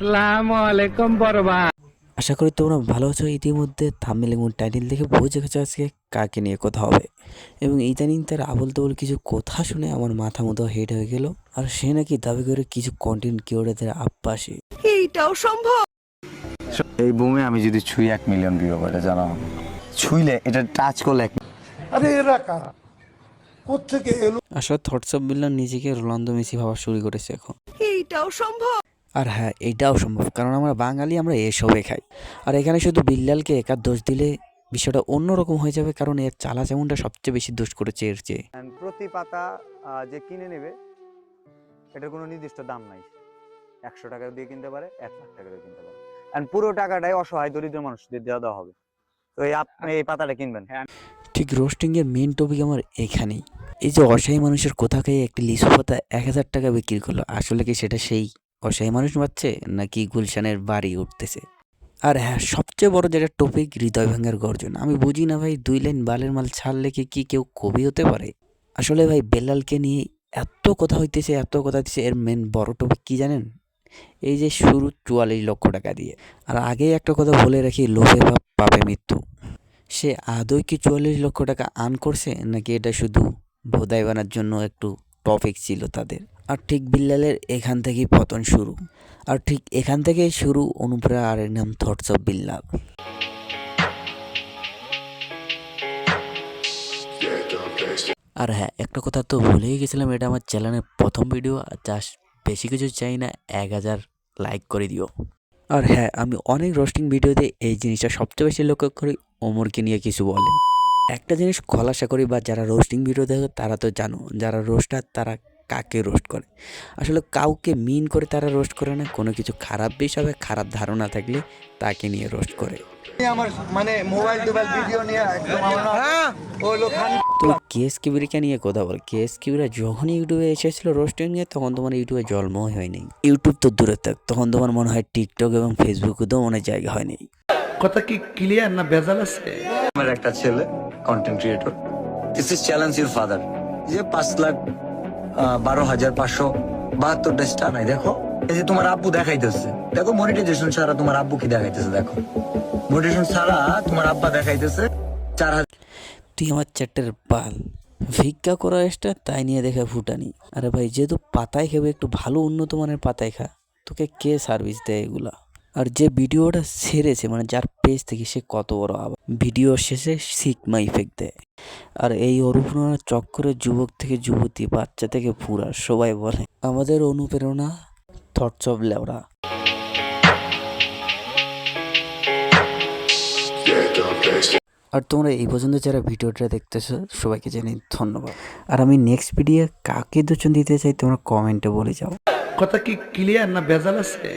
আসসালামু আলাইকুম বরবা আশা করি তোমরা ভালো আছো। ইতিমধ্যে থাম্বনেল এবং টাইটেল দেখে বুঝে গেছো আজকে কাকে নিয়ে কথা হবে। এবং ইদানিং তার আবল তবল কিছু কথা শুনে আমার মাথা মতো হেড হয়ে গেল। আর সে নাকি দাবি করে কিছু কন্টেন্ট ক্রিয়েটারদের আপ্পাসে এইটাও সম্ভব? এই বুমে আমি যদি ছুঁই এক মিলিয়ন ভিউ করে জানো? ছুঁইলে এটা টাচ করলে এক আরে এরা কারা? কোথেকে এলো? আসলে থটস অফ বিল্লার নিজেকে রোনালদো মেসি ভাবা শুরু করেছে এখন। এইটাও সম্ভব? আর হ্যাঁ এটাও সম্ভব। কারণ আমরা বাঙালি আমরা এসবে খাই। আর এখানে শুধু বিল্লালকে একার দোষ দিলে বিষয়টা অন্যরকম হয়ে যাবে কারণ এর চালা যেমনটা সবচেয়ে বেশি দোষ করেছে এর চেয়ে। প্রতি পাতা যে কিনে নেবে এটার কোনো নির্দিষ্ট দাম নাই। একশো টাকা দিয়ে কিনতে পারে এক লাখ টাকা দিয়ে কিনতে পারে। এন্ড পুরো টাকাটাই অসহায় দরিদ্র মানুষদের দেওয়া দেওয়া হবে। তো এই আপনি এই পাতাটা কিনবেন। ঠিক রোস্টিংয়ের মেন টপিক আমার এখানেই। এই যে অসহায় মানুষের কোথা খেয়ে একটি লিচু পাতা এক হাজার টাকা বিক্রি করল আসলে কি সেটা সেই অসহায় মানুষ পাচ্ছে নাকি গুলশানের বাড়ি উঠতেছে। আর হ্যাঁ সবচেয়ে বড় যেটা টপিক হৃদয় ভাঙার গর্জন। আমি বুঝি না ভাই, দুই লাইন বালের মাল ছাড়লে কি কি কেউ কবি হতে পারে? আসলে ভাই, বেলালকে নিয়ে এত কথা হইতেছে, এত কথা হইতেছে, এর মেন বড় টপিক কি জানেন? এই যে শুরু চুয়াল্লিশ লক্ষ টাকা দিয়ে। আর আগেই একটা কথা বলে রাখি, লোভে পাপ পাপে মৃত্যু। সে আদৌ কি চুয়াল্লিশ লক্ষ টাকা আর্ন করছে, নাকি এটা শুধু ভোদাই বানার জন্য একটু টপিক ছিল তাদের? আর ঠিক বিল্লালের এখান থেকেই পতন শুরু। আর ঠিক এখান থেকেই শুরু অনুপ্রেরণা আর এর নাম থটস অফ বিল্লাল। আর হ্যাঁ একটা কথা তো ভুলেই গেছিলাম, এটা আমার চ্যানেলের প্রথম ভিডিও, আর জাস্ট বেশি কিছু চাই না, এক হাজার লাইক করে দিও। আর হ্যাঁ আমি অনেক রোস্টিং ভিডিওতে এই জিনিসটা সবচেয়ে বেশি লক্ষ্য করি, ওমরকে নিয়ে কিছু বলেন একটা জিনিস খোলাসা করি বা যারা রোস্টিং ভিডিও দেখো, তারা তো জানো, যারা রোস্টার, তারা কাকে রোস্ট করে? আসলে কাউকে মিন করে তারা রোস্ট করে না কোনো কিছু খারাপ বিষয়ে খারাপ ধারণা থাকলে তাকে নিয়ে রোস্ট করে। আমার মানে মোবাইল টোবাইল ভিডিও নিয়ে একদম আমার ও লোক তো কেএস কিবিরিকে নিয়ে কথা বল। কেএস কিবিরা যখন ইউটিউবে এসেছিল রোস্টিং নিয়ে তখন তোমার ইউটিউবে জন্মই হয়নি। ইউটিউব তো দূরে থাক তখন তোমার মনে হয় টিকটক এবং ফেসবুকেও অনেক জায়গা হয়নি। কথা কি ক্লিয়ার না ভেজাল আছে? আমার একটা ছেলে content creator this is challenge your father যে পাঁচ লাখ বারো হাজার পাঁচশো বাহাত্তরটা স্টার নাই দেখো। এই যে তোমার আব্বু দেখাইতেছে। দেখো মনিটাইজেশন ছাড়া তোমার আব্বু কি দেখাইতেছে, দেখো। মনিটাইজেশন ছাড়া তোমার আব্বা দেখাইতেছে চার হাজার তুই আমার চ্যাটের পাল ভিক্ষা করা এসটা, তাই নিয়ে দেখে ফুটানি। আরে ভাই, যেহেতু পাতায় খাবে একটু ভালো উন্নত মানের পাতায় খা। তোকে কে সার্ভিস দেয় এগুলা? আর যে ভিডিওটা ছেড়েছে মানে যার পেজ থেকে সে কত বড় আবার। ভিডিও শেষে সিকমা ইফেক্ট দেয়। আর এই অনুপ্রেরণার চক্করে যুবক থেকে যুবতী, বাচ্চা থেকে পুরা সবাই বলে, আমাদের অনুপ্রেরণা থটস অফ লেওরা আর তোমরা এই পর্যন্ত যারা ভিডিওটা দেখতেছো, সবাইকে জানি ধন্যবাদ। আর আমি নেক্সট ভিডিও কাকে দোচন দিতে চাই, তোমরা কমেন্টে বলে যাও। কথা কি ক্লিয়ার না বেজাল আছে?